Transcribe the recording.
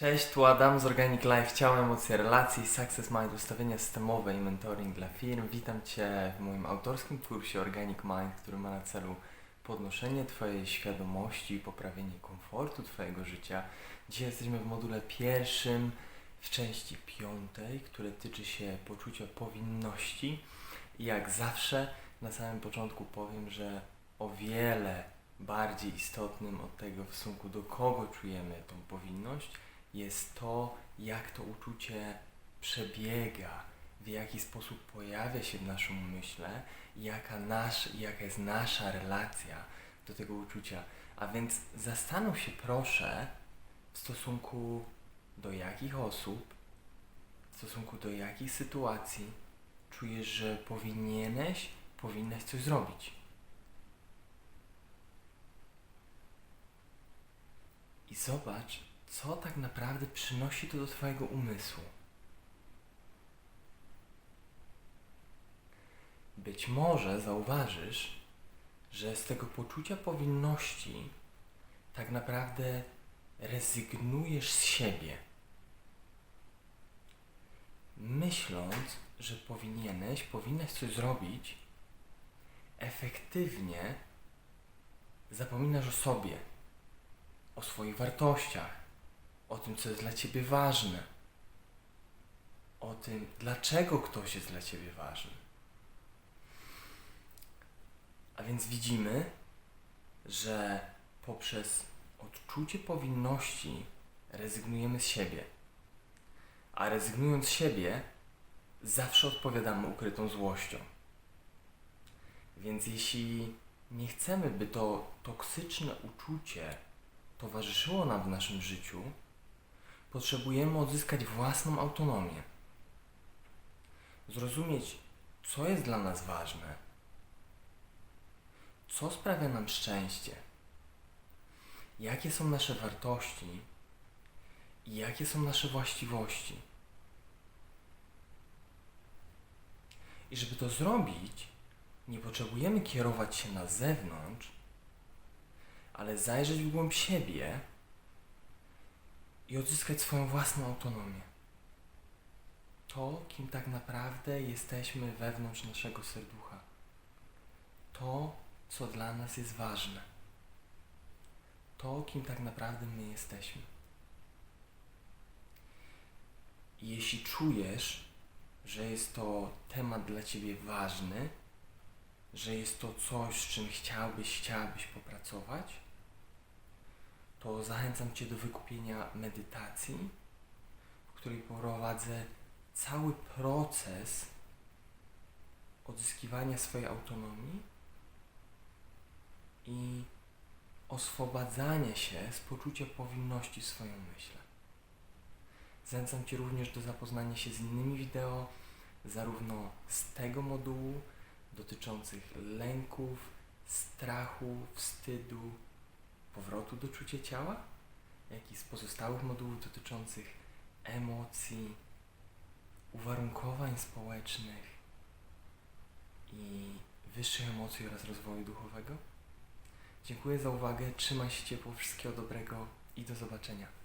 Cześć, tu Adam z Organic Life, ciało, emocje, relacji, Success Mind, ustawienia systemowe i mentoring dla firm. Witam Cię w moim autorskim kursie Organic Mind, który ma na celu podnoszenie Twojej świadomości i poprawienie komfortu Twojego życia. Dzisiaj jesteśmy w module pierwszym, w części piątej, które tyczy się poczucia powinności. I jak zawsze na samym początku powiem, że o wiele bardziej istotnym od tego w stosunku do kogo czujemy tą powinność jest to, jak to uczucie przebiega, w jaki sposób pojawia się w naszym umyśle jaka, nasz, jaka jest nasza relacja do tego uczucia. A więc zastanów się proszę w stosunku do jakich osób, w stosunku do jakich sytuacji czujesz, że powinieneś, powinnaś coś zrobić. I zobacz, co tak naprawdę przynosi to do Twojego umysłu. Być może zauważysz, że z tego poczucia powinności tak naprawdę rezygnujesz z siebie. Myśląc, że powinieneś, powinnaś coś zrobić, efektywnie zapominasz o sobie, o swoich wartościach, o tym, co jest dla Ciebie ważne, o tym, dlaczego ktoś jest dla Ciebie ważny. A więc widzimy, że poprzez odczucie powinności rezygnujemy z siebie. A rezygnując z siebie, zawsze odpowiadamy ukrytą złością. Więc jeśli nie chcemy, by to toksyczne uczucie towarzyszyło nam w naszym życiu, potrzebujemy odzyskać własną autonomię. Zrozumieć, co jest dla nas ważne, co sprawia nam szczęście, jakie są nasze wartości i jakie są nasze właściwości. I żeby to zrobić, nie potrzebujemy kierować się na zewnątrz, ale zajrzeć w głąb siebie i odzyskać swoją własną autonomię. To, kim tak naprawdę jesteśmy wewnątrz naszego serducha. To, co dla nas jest ważne. To, kim tak naprawdę my jesteśmy. Jeśli czujesz, że jest to temat dla Ciebie ważny, że jest to coś, z czym chciałbyś, chciałabyś popracować, to zachęcam Cię do wykupienia medytacji, w której prowadzę cały proces odzyskiwania swojej autonomii i oswobadzania się z poczucia powinności w swoim myśle. Zachęcam Cię również do zapoznania się z innymi wideo, zarówno z tego modułu dotyczących lęków, strachu, wstydu, powrotu do czucia ciała, jak i z pozostałych modułów dotyczących emocji, uwarunkowań społecznych i wyższych emocji oraz rozwoju duchowego. Dziękuję za uwagę, trzymaj się ciepło, wszystkiego dobrego i do zobaczenia.